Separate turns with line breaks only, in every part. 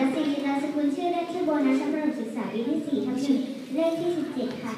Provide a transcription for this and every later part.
นัสรินนามสกุลชื่อเล่นชื่อโบนัสชั้ระถมศึกษาปีที่สี่ทับหนึ่งเลขที่สิบเจ็ดค่ะ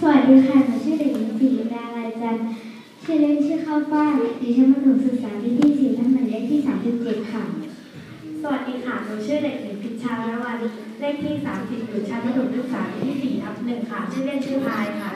สวัสดีค่ะหนูชื่อเด็กหญิงสีดาลายจันทร์ชื่อเล่นชื่อข้าวฟ่างอยู่ชั้นประถมศึกษาปีที่สี่ทับหนึ่งเลขที่สามสิบเจ็ดค่ะ
สวัสดีค่ะหนูชื่อเด็กหญิงพิชชาละวันเลขที่สามสิบอยู่ชั้นประถมศึกษา
ปีที่สี่ทับ
หนึ่งค่ะ ชื่อเล่นชื่อพายค่ะ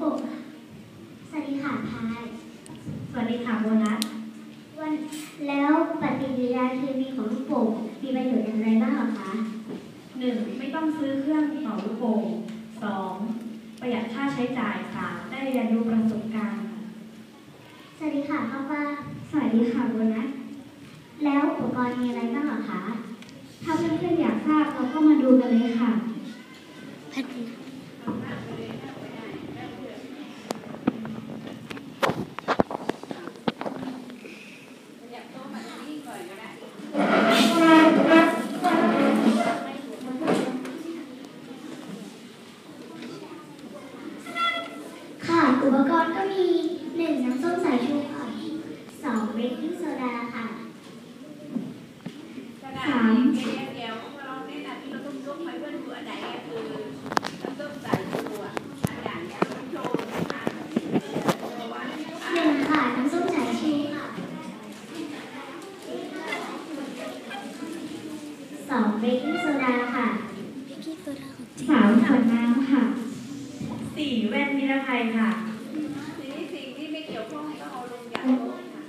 มีของลูกโป่งค่ะสวัสดีค่ะพาย
สวัสดีค่ะโบนัส
วันแล้วปฏิกิริยาเคมีของลูกโป่งมีประโยชน์อย่างไรบ้างเหรอคะ
หนึ่งไม่ต้องซื้อเครื่องเป่าลูกโป่งสองประหยัดค่าใช้จ่ายสามได้เรียนรู้ประสบการณ์
สวัสดีค่ะข้าวฟ่างสวัสดีค่ะโบนัสแล้วอุปกรณ์มีอะไรบ้างเหรอคะถ้าเพื่อนๆอยากทราบเราก็มาดูกันเลยค่ะค่ะ อุปกรณ์ก็มีหนึ่งน้ำส้มสายชูค่ะสองเบกกิ้งโซดาค่ะ
ขนาดนี้เดี๋ยวเดี๋ยวเราแนะนำที่เราต้องยกไปเพื่อนดูอันไหนอะคือน้ำส้มสายชูอะอันอย่างเนี้ยเราโชว์นะคะเพราะว่า
หนึ่งค่ะน้ำส้มสายชูค่ะสองเบกกิ้งโซดาค่ะสามขวดน้ำค่ะ
สี่แว่นนิรภัยค่ะ
ทีนี้สิ่งที่ไม่เกี่ยวข้องก็เอาลงอย่างโน้นค่ะ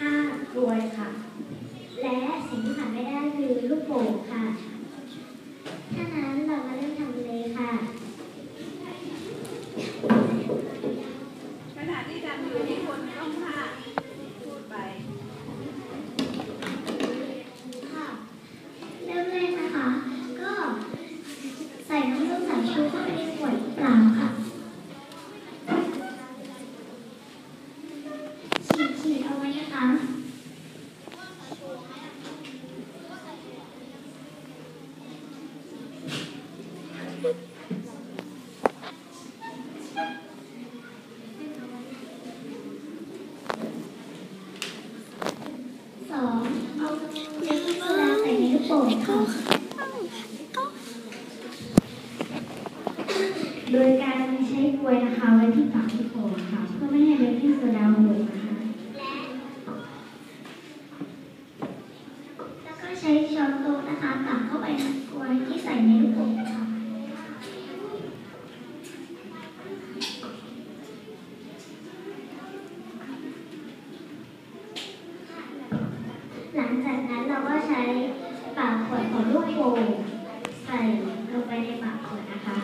ห้ากลวยค่ะ
และสิ่งที่ขาดไม่ได้คือลูกโป่งค่ะ ถ้านั้นเรามาเริ่มทำกันเลยค่ะ
ขณะที่ทำอยู่ที่คนต้องพาพูดไป
ค่ะ เริ่มแรกนะคะ ก็ใส่น้ำส้มสายชูเข้าไปในขวดเปล่าค่ะฉีดฉีดเอาไว้นะคะ สองเอาเบกกิ้งโซดาใส่ในลูก โดยการใช้กลวยนะคะไว้ที่ปากที่โป่งค่ะเพื่อไม่ให้เบกกิ้งโซดาหกนะคะ แล้วก็ใช้ช้อนโต๊ะนะคะตักเข้าไปในกลวยที่ใส่ในลูกโป่งค่ะ หลังจากนั้นเราก็ใช้ปากขวดของลูกโป่งใส่ ไปในปากเปิดนะคะ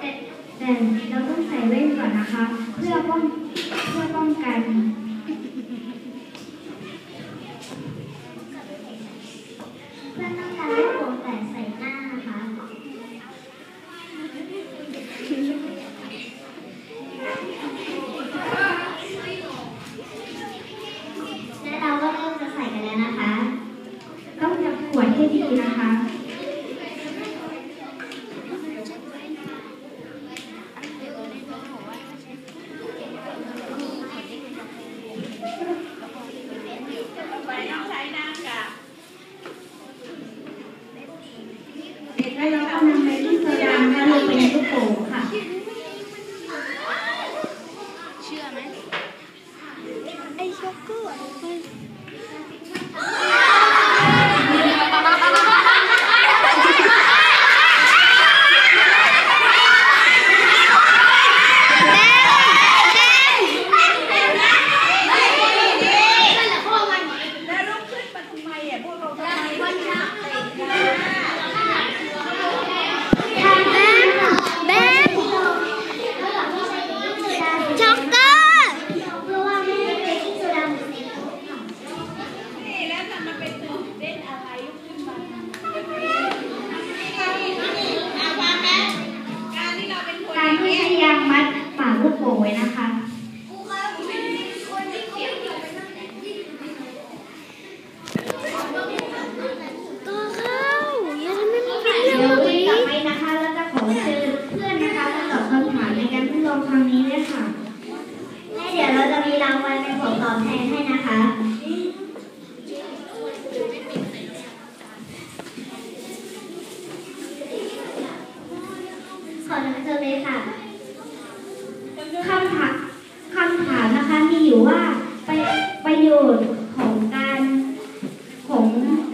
แต่แต่เราต้องใส่แว่นก่อนนะคะ เพื่อป้องเพื่อป้องกัน มัด
ปา
กลูกโป่ง
ไว้นะคะ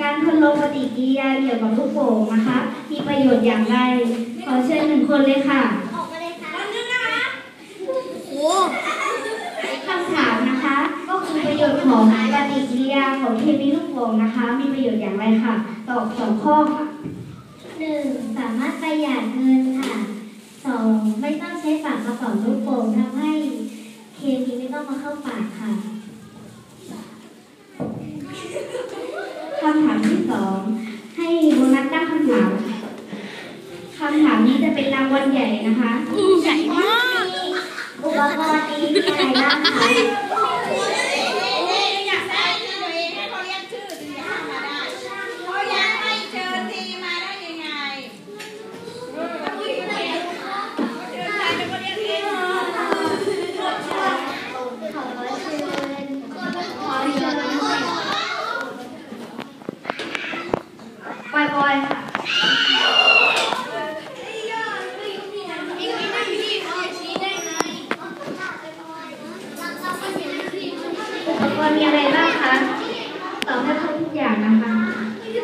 การทดลองปฏิกิริยาเกี่ยวกับลูกโป่งนะคะ มีประโยชน์อย่างไร ขอเชิญหนึ่งคนเลยค่ะ
ออกมาเลยค่ะโอ้
คำถามนะคะ ก็คือประโยชน์ของปฏิกิริยาของเคมีลูกโป่งนะคะ มีประโยชน์อย่างไรค่ะ ตอบสองข้อค่ะหนึ่งสามารถประหยัดเงินค่ะสองไม่ต้องใช้ปากกระป๋องลูกโป่งทำให้เคมีไม่ต้องมาเข้าปากค่ะคำถามที่สองให้โบนัสตั้งคำถามคำถามนี้จะเป็นรางวัลใหญ่นะคะ
ใหญ่มาก
อุปก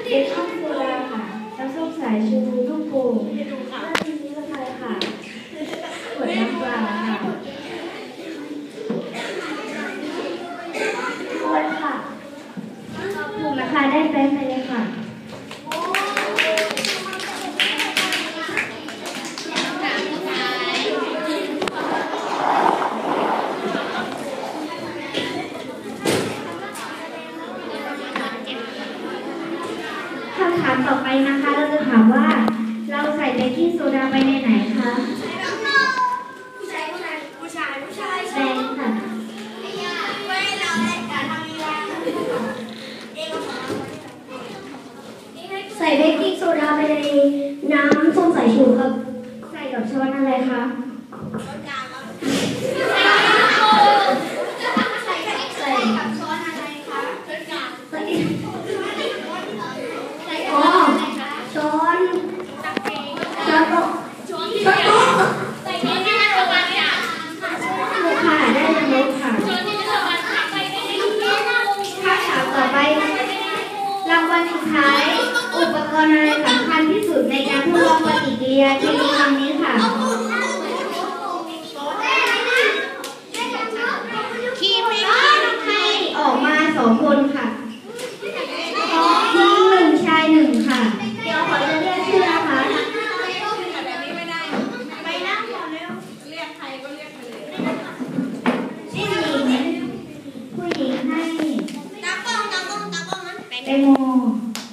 เด็กข้าวโซดาค่ะน้ำส้มสายชูลูกโป่งแล้วทีนี้ก็ไทยค่ะขวดน้ำเปล่าค่ะคนค่ะถูกนะคะได้แป้งไปเลยค่ะ คำถามต่อไปนะคะ เราจะถามว่า เราใส่เบกกิ้งโซดาไปในไหนคะแบงค์ค่ะ ใส่เบกกิ้งโซ ดาไปในน้ำส้มสายชูครับ ใส่กับช้อนอะไรคะใส่ใส่กับช้อนอะไรคะใส่อ๋อช้อนช้อนโต๊ะช้อนโต๊ะลูกค่ะได้แล้วลูกค่ะคำถามต่อไป รางวัลสุดท้าย อุปกรณ์อะไรสำคัญที่สุดในการทดลองปฏิกิริยาเคมีครั้งนี้ค่ะ
คีบไหม
ออกมาสองคนค่ะหญิงหนึ่งชายหนึ่งค่ะ เดี๋ยวขอจะเรียกชื่อนะคะ
แบบนี้ไม่ได้
ไปนั่งก่อนเร็ว
เรียกใครก็เรียกไปเลย
ผู้หญิงผู้หญิงให้
ตากล้องตากล้องตากล้องมัน
แตงโม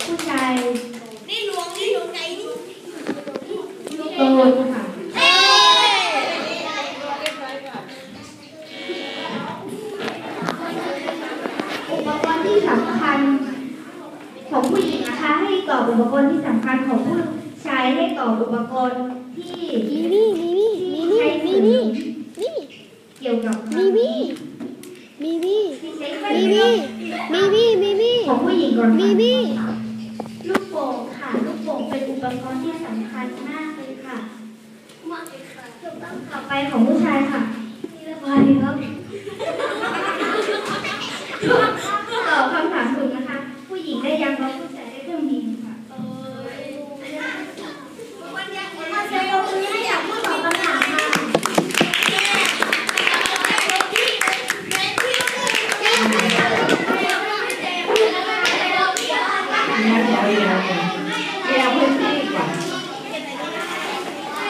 ผู้ชาย
นี่หลวงนี่หลวงไหนนี่
ลูกโดนค่ะ
เอ้ย
อุปกรณ์ที่สำคัญ ของผู้หญิงนะคะ ให้ตอบอุปกรณ์ที่สำคัญของผู้ชายให้ตอบอุปกรณ์ที่
มีนี่มีนี่มีนี่มีนี่นี่
เกี่ยวกับ
มีนี่มีนี่
ที่ใช้
มีนี่มีนี่มีนี่
ของผู้หญิงก่อน
มี
ค่ะ
นี่
ลูกโป่งค่ะลูกโป่งเป็นอุปกรณ์ที่สำคัญมากเลยค่ะต่อไปของผู้ชายค่ะนี่ละพายครับ